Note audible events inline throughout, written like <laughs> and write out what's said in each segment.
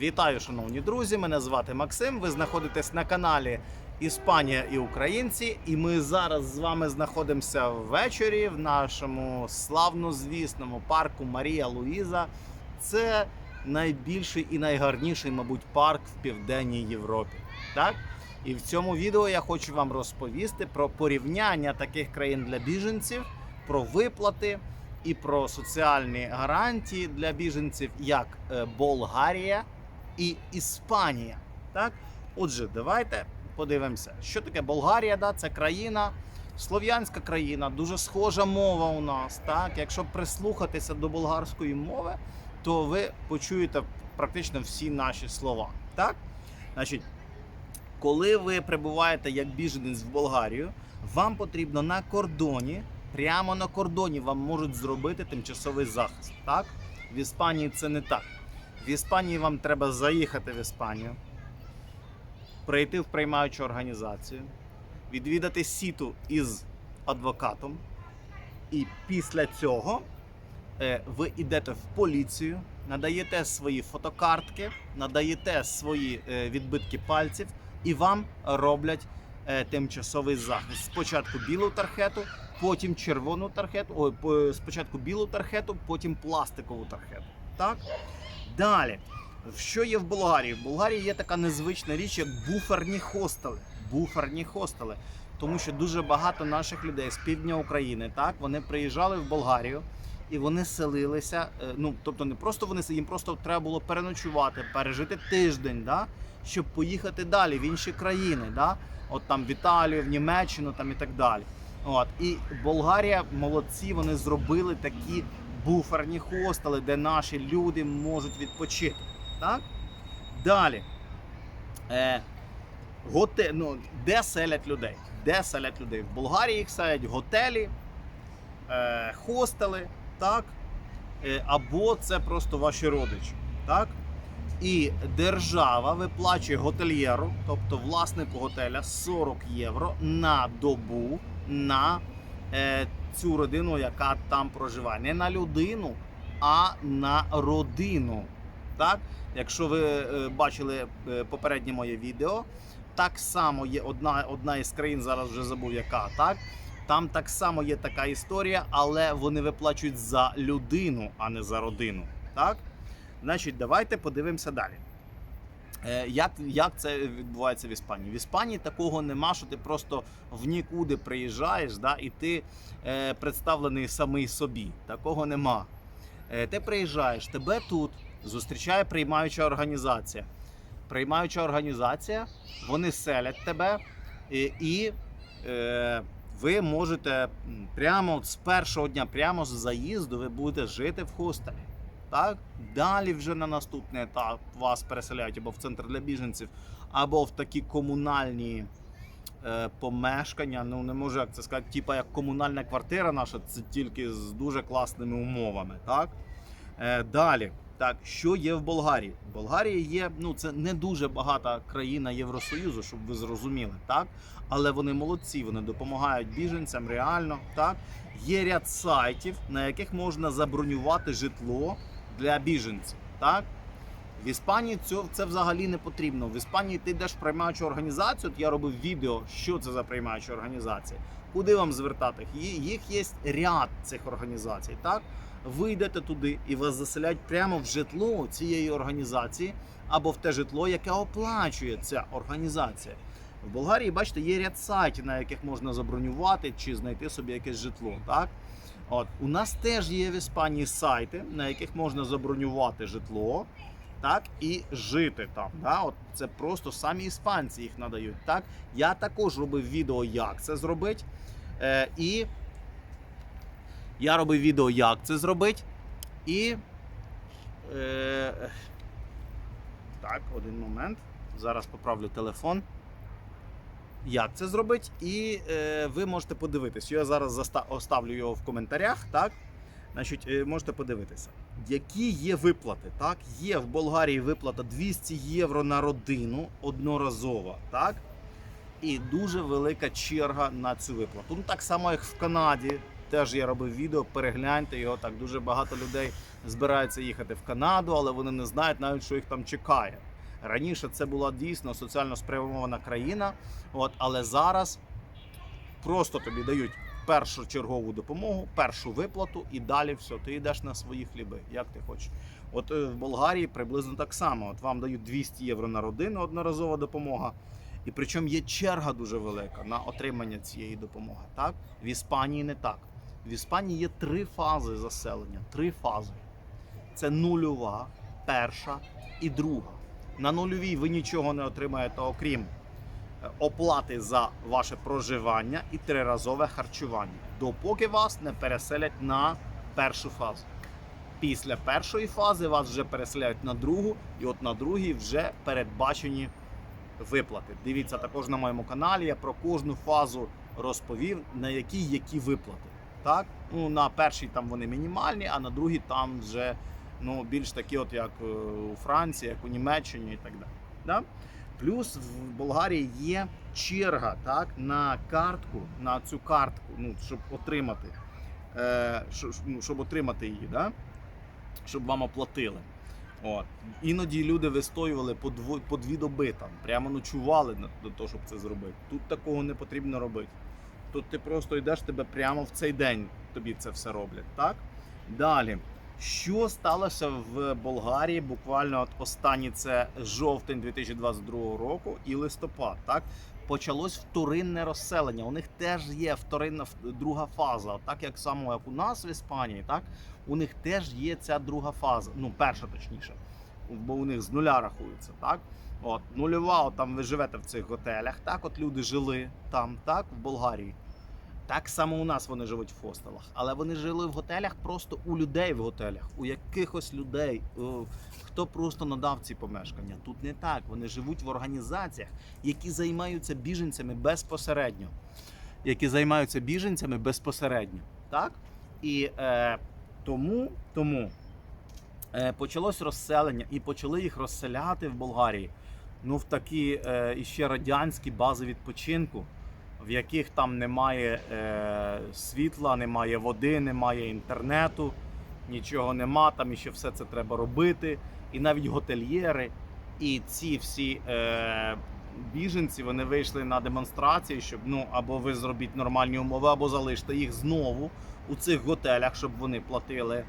Вітаю, шановні друзі! Мене звати Максим. Ви знаходитесь на каналі Іспанія і Українці. І ми зараз з вами знаходимося ввечері в нашому славнозвісному парку Марія Луїза. Це найбільший і найгарніший, мабуть, парк в Південній Європі. Так? І в цьому відео я хочу вам розповісти про порівняння таких країн для біженців, про виплати і про соціальні гарантії для біженців, як е, Болгарія і Іспанія. Так, отже, давайте подивимося, що таке Болгарія. Да? Це країна, слов'янська країна, дуже схожа мова у нас. Так, якщо прислухатися до болгарської мови, то ви почуєте практично всі наші слова. Так, значить. Коли ви прибуваєте як біженець в Болгарію, вам потрібно на кордоні, прямо на кордоні вам можуть зробити тимчасовий захист. Так? В Іспанії це не так. В Іспанії вам треба заїхати в Іспанію, прийти в приймаючу організацію, відвідати сіту із адвокатом, і після цього е, ви йдете в поліцію, надаєте свої фотокартки, надаєте свої е, відбитки пальців, і вам роблять е, тимчасовий захист. Спочатку білу тархету, потім червону тархету, ой, спочатку білу тархету, потім пластикову тархету. Так? Далі. Що є в Болгарії? В Болгарії є така незвична річ, як буферні хостели. Буферні хостели. Тому що дуже багато наших людей з півдня України, так, вони приїжджали в Болгарію і вони селилися. е, Ну, тобто не просто вони їм просто треба було переночувати, пережити тиждень, да, щоб поїхати далі в інші країни, да, от там в Італію, в Німеччину там і так далі. От і Болгарія молодці, вони зробили такі буферні хостели, де наші люди можуть відпочити. Так? Далі. Е, готе, ну, де селять людей? Де селять людей? В Болгарії їх селять готелі, е, хостели, так? Е, або це просто ваші родичі. Так? І держава виплачує готельєру, тобто власнику готеля 40 євро на добу на е, цю родину, яка там проживає. Не на людину, а на родину. Так? Якщо ви е, бачили е, попереднє моє відео, так само є одна, одна із країн, зараз вже забув яка, так? Там так само є така історія, але вони виплачують за людину, а не за родину. Так? Значить, давайте подивимося далі. Е, Як, як це відбувається в Іспанії? В Іспанії такого нема, що ти просто в нікуди приїжджаєш, да, і ти е, представлений самий собі. Такого нема. Е, ти приїжджаєш, тебе тут зустрічає приймаюча організація. Приймаюча організація, вони селять тебе, і, і е, ви можете прямо з першого дня, прямо з заїзду, ви будете жити в хостелі. Так? Далі вже на наступний етап вас переселяють або в центр для біженців, або в такі комунальні е, помешкання. Ну не можу як це сказати, типа як комунальна квартира наша, це тільки з дуже класними умовами. Так? Е, далі. Так, що є в Болгарії? В Болгарії є, ну це не дуже багата країна Євросоюзу, щоб ви зрозуміли, так? Але вони молодці, вони допомагають біженцям реально. Так? Є ряд сайтів, на яких можна забронювати житло для біженців. Так? В Іспанії це, це взагалі не потрібно. В Іспанії ти йдеш в приймаючу організацію. От я робив відео, що це за приймаюча організація. Куди вам звертати? Їх є ряд цих організацій. Так? Ви йдете туди і вас заселяють прямо в житло цієї організації або в те житло, яке оплачує ця організація. В Болгарії, бачите, є ряд сайтів, на яких можна забронювати чи знайти собі якесь житло. Так? От. У нас теж є в Іспанії сайти, на яких можна забронювати житло так, і жити там. Да? От це просто самі іспанці їх надають. Так? Я також робив відео, як це зробити. Е, і я робив відео, як це зробити. І. Е, так, один момент. Зараз поправлю телефон. Як це зробити? І е, ви можете подивитись. Я зараз оставлю його в коментарях. Так? Значить, е, можете подивитися, які є виплати. Так? Є в Болгарії виплата 200 євро на родину одноразова. Так? І дуже велика черга на цю виплату. Ну, так само, як в Канаді, теж я робив відео. Перегляньте його. Так дуже багато людей збираються їхати в Канаду, але вони не знають навіть, що їх там чекає. Раніше це була дійсно соціально спрямована країна, от але зараз просто тобі дають першу чергову допомогу, першу виплату, і далі все, ти йдеш на свої хліби, як ти хочеш. От е, в Болгарії приблизно так само. От вам дають 200 євро на родину, одноразова допомога. І причому є черга дуже велика на отримання цієї допомоги. Так? В Іспанії не так. В Іспанії є три фази заселення. Три фази. Це нульова, перша і друга. На нульовій ви нічого не отримаєте, окрім е, оплати за ваше проживання і триразове харчування, допоки вас не переселять на першу фазу. Після першої фази вас вже переселяють на другу, і от на другій вже передбачені виплати. Дивіться також на моєму каналі. Я про кожну фазу розповів, на які які виплати. Так? Ну, на першій там вони мінімальні, а на другій там вже ну, більш такі, от як е, у Франції, як у Німеччині і так далі. Да? Плюс в Болгарії є черга так, на картку, на цю картку, ну, щоб отримати, е, щоб, ну, щоб отримати її, да? щоб вам оплатили. От. Іноді люди вистоювали по, дво, по дві доби, там, прямо ночували до того, щоб це зробити. Тут такого не потрібно робити. Тут ти просто йдеш тебе прямо в цей день, тобі це все роблять. Так? Далі. Що сталося в Болгарії? Буквально от останній це жовтень 2022 року і листопад. Так почалось вторинне розселення. У них теж є вторинна друга фаза, так як само як у нас в Іспанії, так у них теж є ця друга фаза. Ну, перша точніше, бо у них з нуля рахується. Так, от нульова, от там ви живете в цих готелях. Так, от люди жили там, так, в Болгарії. Так само у нас вони живуть в хостелах, але вони жили в готелях просто у людей в готелях, у якихось людей, хто просто надав ці помешкання. Тут не так. Вони живуть в організаціях, які займаються біженцями безпосередньо. Які займаються біженцями безпосередньо. Так? І е, тому, тому е, почалось розселення і почали їх розселяти в Болгарії. Ну, в такі е, іще радянські бази відпочинку в яких там немає е, світла, немає води, немає інтернету, нічого нема, там іще все це треба робити. І навіть готельєри, і ці всі е, біженці вони вийшли на демонстрації, щоб ну або ви зробіть нормальні умови, або залиште їх знову у цих готелях, щоб вони платили.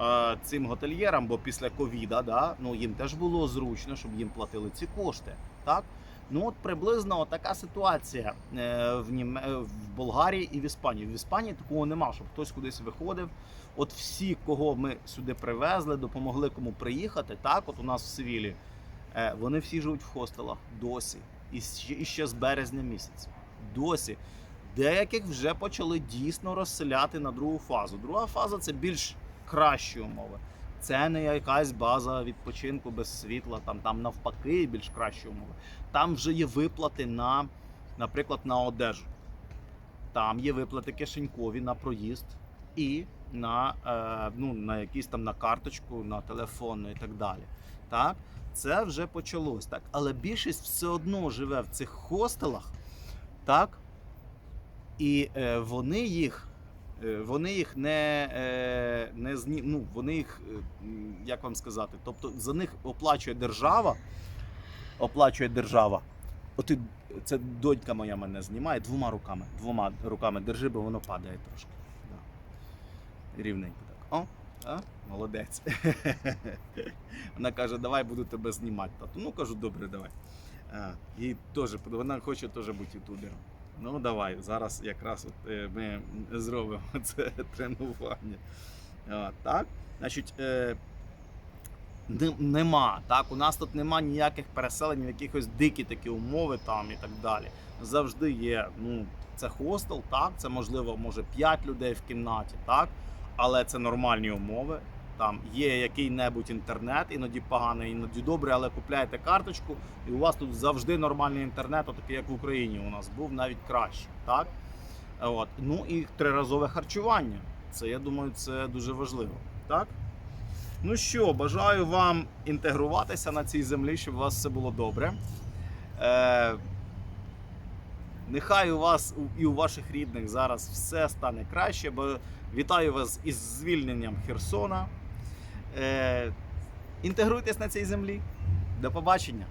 е, Цим готельєрам, бо після ковіда, да, ну їм теж було зручно, щоб їм платили ці кошти. Так? Ну от приблизно така ситуація е, в, Нім... е, в Болгарії і в Іспанії. В Іспанії такого нема, щоб хтось кудись виходив. От всі, кого ми сюди привезли, допомогли кому приїхати. Так, от у нас в Севілі, е, вони всі живуть в хостелах досі. І ще, і ще з березня місяця. Досі. Деяких вже почали дійсно розселяти на другу фазу. Друга фаза це більш кращі умови. Це не якась база відпочинку без світла, там, там навпаки більш кращі умови. Там вже є виплати на, наприклад, на одежу. Там є виплати кишенькові на проїзд і на, е, ну, на якісь там на карточку, на телефонну і так далі. Так? Це вже почалось. Так? Але більшість все одно живе в цих хостелах, так? І е, вони їх. Е, Вони їх не, е, не зні... ну, вони їх, е, як вам сказати, тобто за них оплачує держава, оплачує держава. От це донька моя мене знімає двома руками. Двома руками держи, бо воно падає трошки. Да. Рівненько так. О, а? молодець. <laughs> Вона каже, давай буду тебе знімати. Тату. Ну кажу, добре, давай. А, і теж, вона хоче теж бути ютубером. Ну давай, зараз якраз от, е, ми зробимо <laughs> це тренування. А, так, значить, е, не- нема. Так, у нас тут нема ніяких переселень, якихось дикі такі умови там і так далі. Завжди є. Ну, це хостел, так, це можливо, може 5 людей в кімнаті, так, але це нормальні умови. Там є який-небудь інтернет, іноді поганий, іноді добрий, але купляєте карточку, і у вас тут завжди нормальний інтернет, такий як в Україні у нас був навіть краще. Так? От. Ну і триразове харчування. Це я думаю, це дуже важливо. Так? Ну що, бажаю вам інтегруватися на цій землі, щоб у вас все було добре. Е, Нехай у вас і у ваших рідних зараз все стане краще, бо вітаю вас із звільненням Херсона. Е, інтегруйтесь на цій землі. До побачення!